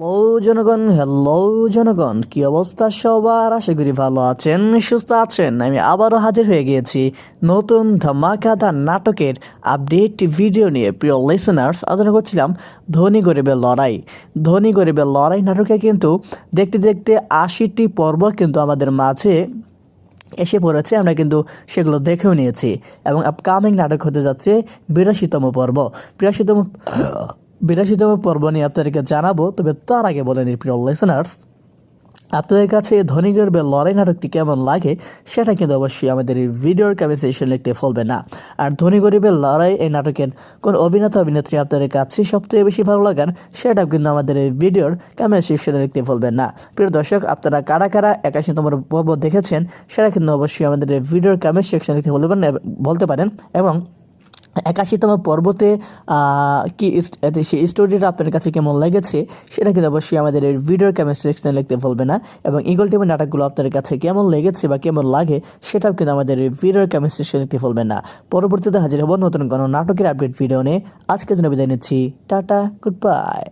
Hello জনগণ hello জনগণ, কি অবস্থা সবার? আশা করি ভালো আছেন, সুস্থ আছেন। আমি আবারও হাজির হয়ে গিয়েছি নতুন ধামাকাদার নাটকের আপডেট ভিডিও নিয়ে। প্রিয় লিসেনার্স আলোচনা করছিলাম ধনী গরিবের লড়াই। ধনী গরিবের লড়াই নাটকে কিন্তু দেখতে দেখতে আশিটি পর্ব কিন্তু আমাদের মাঝে এসে পড়েছে, আমরা কিন্তু সেগুলো দেখেও নিয়েছি। এবং আপকামিং নাটক হতে যাচ্ছে বিরাশিতম পর্ব। বিরাশিতম বিরাশিতম পর্ব নিয়ে আপনাদেরকে জানাব, তবে তার আগে বলেন প্রিয় লিসেনার্স আপনাদের কাছে ধনী গর্বের লড়াই নাটকটি কেমন লাগে সেটা কিন্তু অবশ্যই আমাদের এই ভিডিওর কমেন্ট সেকশন লিখতে ভুলবেন না। আর ধনী গরিবের লড়াই এই নাটকের কোন অভিনেতা অভিনেত্রী আপনাদের কাছে সবচেয়ে বেশি ভালো লাগান সেটাও কিন্তু আমাদের এই ভিডিওর কমেন্ট সেকশনে লিখতে ভুলবেন না। প্রিয় দর্শক, আপনারা কারা কারা একাশিতম পর্ব দেখেছেন সেটা কিন্তু অবশ্যই আমাদের এই ভিডিওর কমেন্ট সেকশনে লিখতে বলবেন বলতে পারেন এবং একাশিতম পর্বতে কি সেই স্টোরিটা আপনার কাছে কেমন লেগেছে, সেটা কিন্তু অবশ্যই আমাদের এই ভিডিওর কমেন্ট সেকশনে লিখতে ভুলবে না। এবং ইগল টিমের নাটকগুলো আপনার কাছে কেমন লেগেছে বা কেমন লাগে, সেটাও কিন্তু আমাদের এই ভিডিওর কমেন্ট সেকশনে লিখতে ভুলবে না। পরবর্তীতে হাজির হব নতুন কোনো নাটকের আপডেট ভিডিও নিয়ে। আজকে জন্য বিদায় নিচ্ছি। Tata good bye